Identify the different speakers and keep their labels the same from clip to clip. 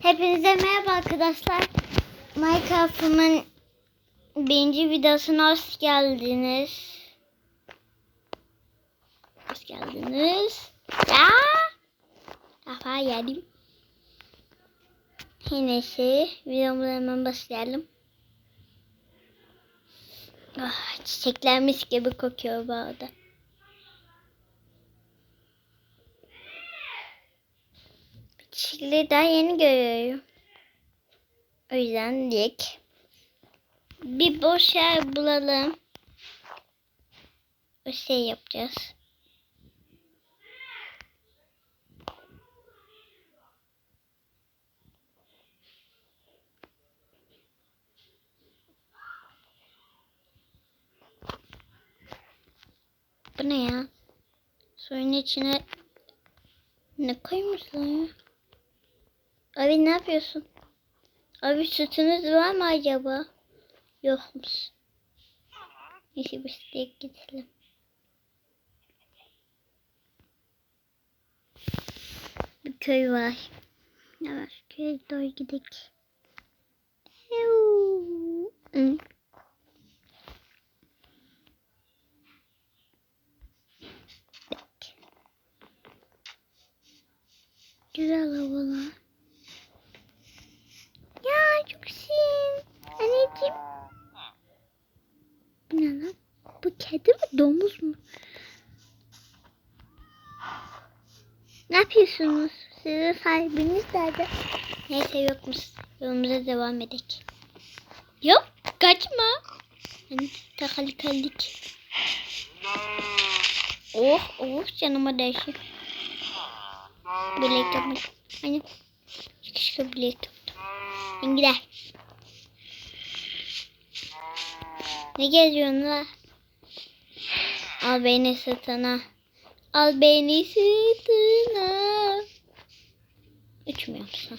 Speaker 1: Hepinize merhaba arkadaşlar. Minecraft'ımın birinci videosuna hoş geldiniz. Hoş geldiniz. Ya. Kafa yedim. Neyse videomuza hemen başlayalım. Ah, çiçekler gibi kokuyor bu arada. Çiçekleri daha yeni görüyorum. O yüzden dik. Bir boş yer bulalım. O şey yapacağız. Bu ne ya? Suyun içine ne koymuşlar ya? Abi ne yapıyorsun? Abi sütünüz var mı acaba? Yokmuş. Neyse biz de gidelim. Bir köy var. Evet köye doğru gidelim. Huu. Hı. Bak. Güzel havalar. Ya çok şirin. Anneciğim. Bu ne lan? Bu kedi mi domuz mu? Yapıyorsunuz? Sizin sahibiniz nerede? Neyse yokmuş. Yolumuza devam edelim. Yok kaçma. Hani takalı kaldık. Oh oh canıma değişik. Bilek yapmış. Hani çıkışta bilek yaptım. Ben gider. Ne geziyorsun la? Al beni sırtına. Al beni musun?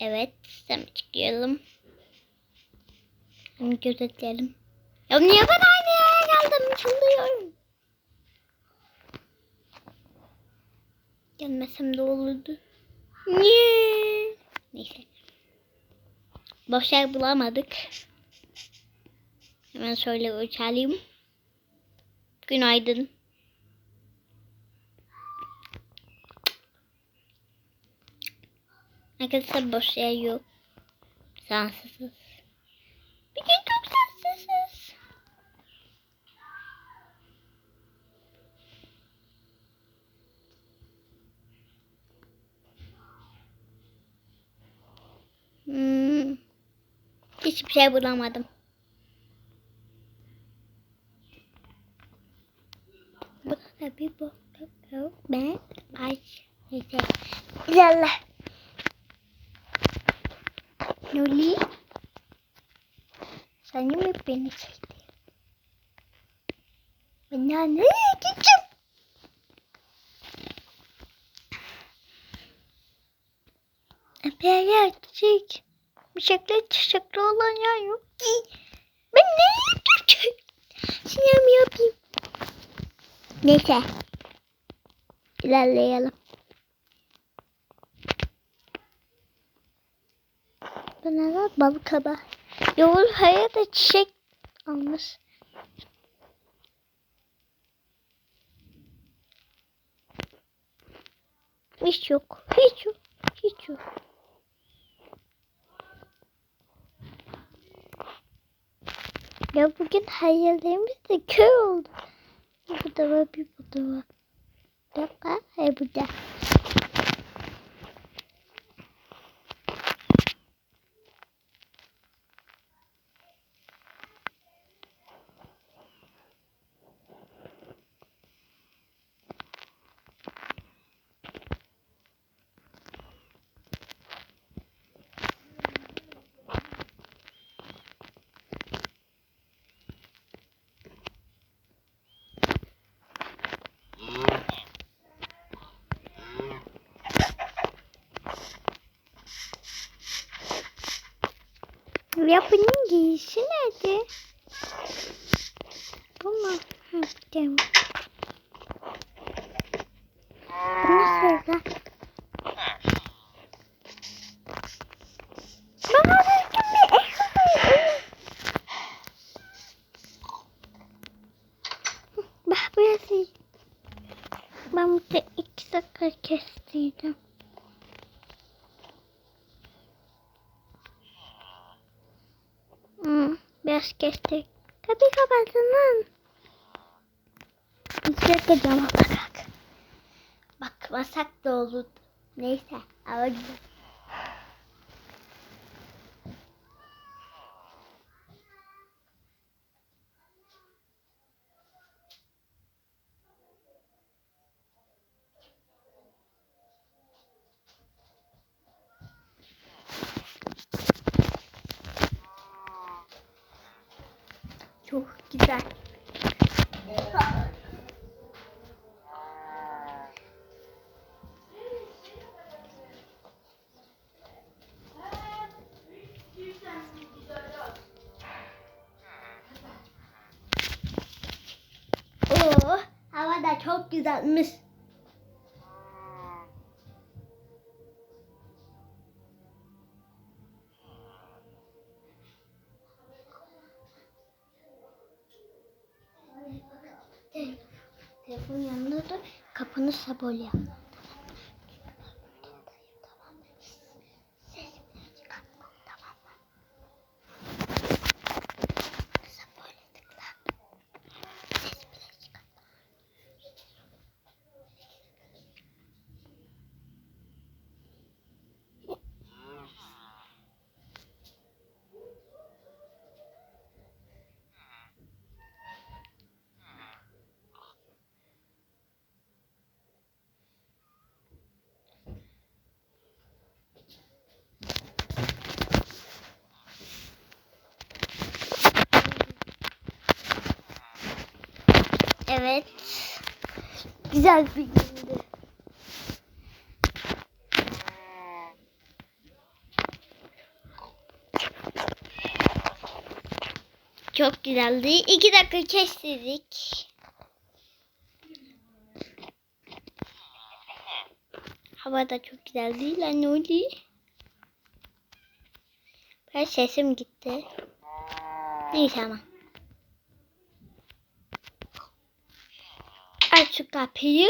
Speaker 1: Evet, sen çıkıyorum. Hem gözetleyelim. Ya niye ben aynı yere geldim? Çıldırıyorum. Gelmesem de olurdu. Niye? Neyse. Boş yer bulamadık. Hemen şöyle uçalayım. Günaydın. Arkadaşlar boş yer yok. Sansızız. Bir gün çok sansızız. Hmm. Hiçbir şey bulamadım. Bokluk yok. Ben aç. Neyse. İlerle. Nuli. Sen mi beni çekti? Ben daha nereye gideceğim? Epey çiçek. Bıçaklı çiçekli olan yer yok ki. Ben nereye gideceğim? Sinem yapayım. Neyse. İlerleyelim. Bana da balık kaba. Yol hayata çiçek almış. Hiç yok. Hiç yok. Hiç yok. Ya bugün hayallerimiz de köy oldu. Burada var, bir burada var. Bir dakika, hayır burada. Yapının giysi nerede? Bu mu? Hı, tamam. Bu nasıl lan? Ben burada iki dakika kestiydim. Kestik. Kapıyı kapattın lan. İki dakika cama bakak. Bakmasak da olur. Neyse ama güzel. Çok güzel. Oo, hava da çok güzelmiş. Telefon yanında da kapını sabol Evet. Güzel bir gündü. Çok güzeldi. İki dakika kestirdik. Hava da çok güzel değil anne öyle. Ben sesim gitti. Neyse ama. Şu kapıyı.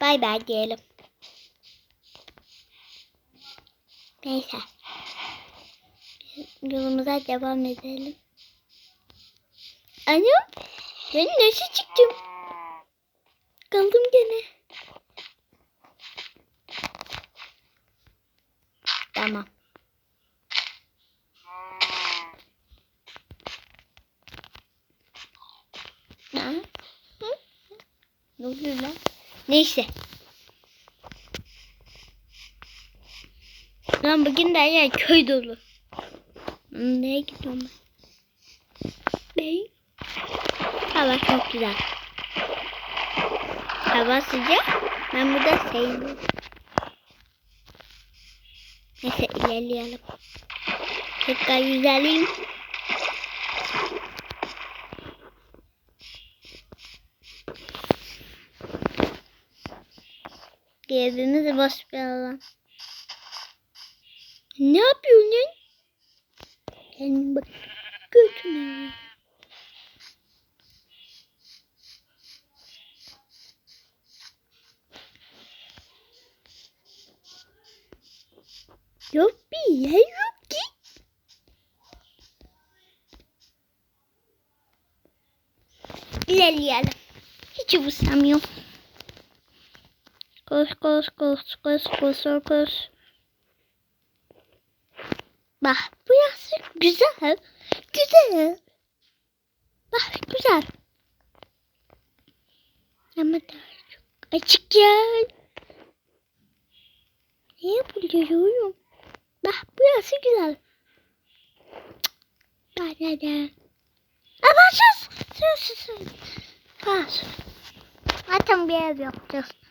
Speaker 1: Bay bay diyelim. Neyse. Yolumuza devam edelim. Anam. Ben nasıl çıktım? Kaldım gene. Tamam. Ha? Hı? Ne oluyor lan? Neyse. Lan bugün de yer köy dolu. Hmm, Nereye gidiyorum ben? Bey. Hava çok güzel. Hava sıcak. Ben burada sevmiyorum. Neyse ilerleyelim. Tekrar yüzelim. Gezimiz boş bir alan. Ne yapıyorsun? Kendine bak. Götüne. Yok bir yer yok ki. İlerleyelim. Hiç umursamıyorum. Koş koş koş koş koş koş. Bak burası güzel. Güzel. Bak güzel. Ama daha çok açık yer. Ne yapıyorum? Bak burası güzel. Da da. Ama sus. Sus sus. sus. Zaten bir ev yapacağız.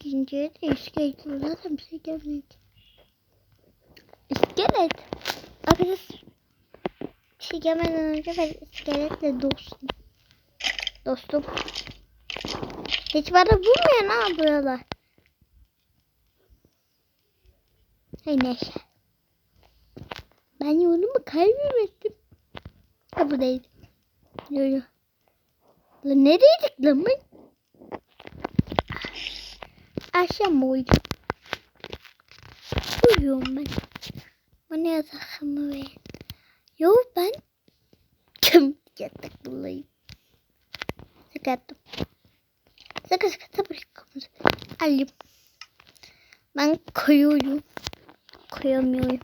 Speaker 1: İkinciye de iskelet zaten bir şey gelmedi. İskelet. Arkadaşlar. Bir şey gelmeden önce ben iskeletle dostum. Dostum. Hiç bana vurmuyor ha buralar. Hey neyse. Ben yolumu kaybettim. Aa bu değil. Yo yo. Lan nereydik lan ben? Akşam oldu. Uyuyorum ben. Bana yatakımı ver. Yo ben kim yatak bulayım. Sıkıntım. Sıkı sıkı kapımızı. Alayım. Ben koyuyorum. Koyamıyorum.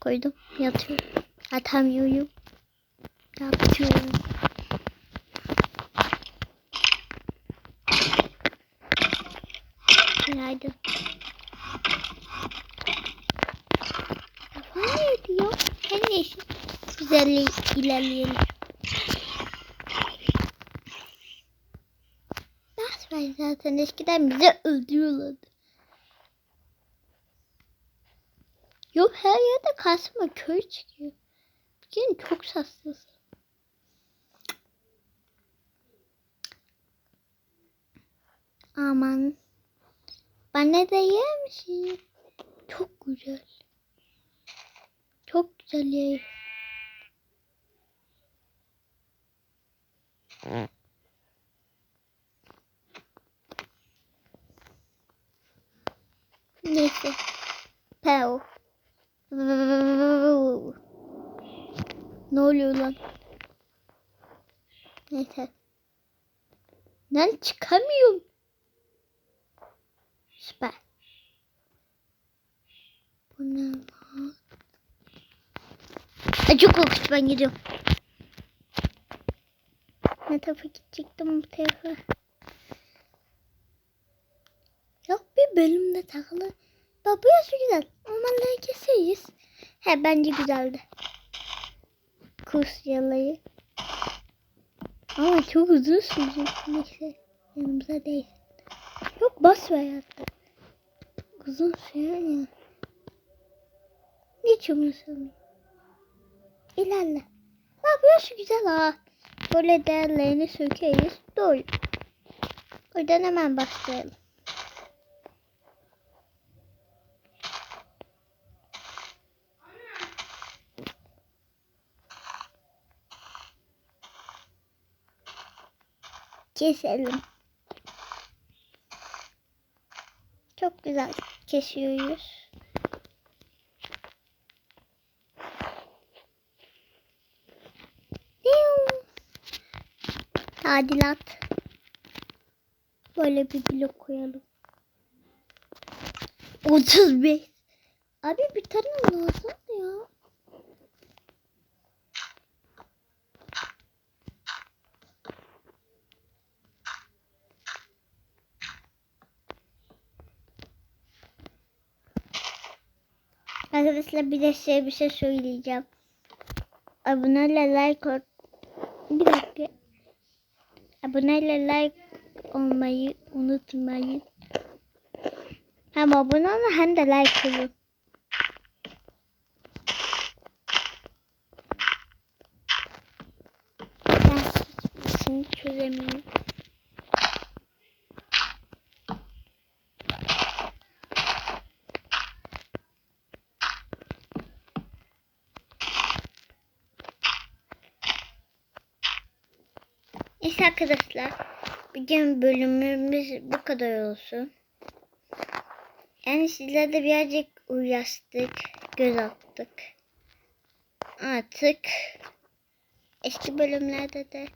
Speaker 1: Koydum. Yatıyorum. Atamıyorum. Yatıyorum. Günaydın. Kafam neydi ya? Neyse. Güzel ilerleyelim. Ver zaten eskiden bizi öldürüyorlardı. Yok her yerde kasma köy çıkıyor. Bugün çok sassız. Aman. Bana da yer misin? Çok güzel. Çok güzel yer. Neyse. Pev. Ne oluyor lan? Neyse. Lan çıkamıyorum. Süper. Bu ne lan? Ay çok korkunç ben gidiyorum. Ne tarafa gidecektim bu tarafa. Yok bir bölümde takılı. Bak burası güzel. Ormanları keseriz. He bence güzeldi. Kurs yalayı. Ama çok uzun sürecek. Neyse yanımıza değil. Yok bas ver hatta. Uzun sürer ya. Hiç umursamıyorum. İlerle. Bak burası güzel ha. Böyle değerlerini sökeriz. Doğru. Oradan hemen başlayalım. Keselim. Çok güzel kesiyoruz. Tadilat. Böyle bir blok koyalım. 35. Abi bir tane lazım ya. Arkadaşlar bir de size bir şey söyleyeceğim. Aboneyle like. Aboneyle like olmayı unutmayın. Hem abone olun hem de like olun. Ben hiçbirisini çözemiyorum. Neyse arkadaşlar. Bugün bölümümüz bu kadar olsun. Yani sizler de birazcık uğraştık. Göz attık. Artık eski bölümlerde de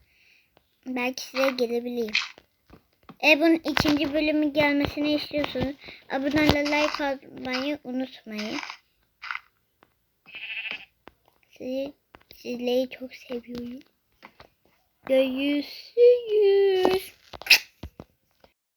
Speaker 1: belki size gelebileyim. Eğer bunun ikinci bölümü gelmesini istiyorsanız abone like atmayı unutmayın. Sizi, sizleri çok seviyorum. Görüşürüz.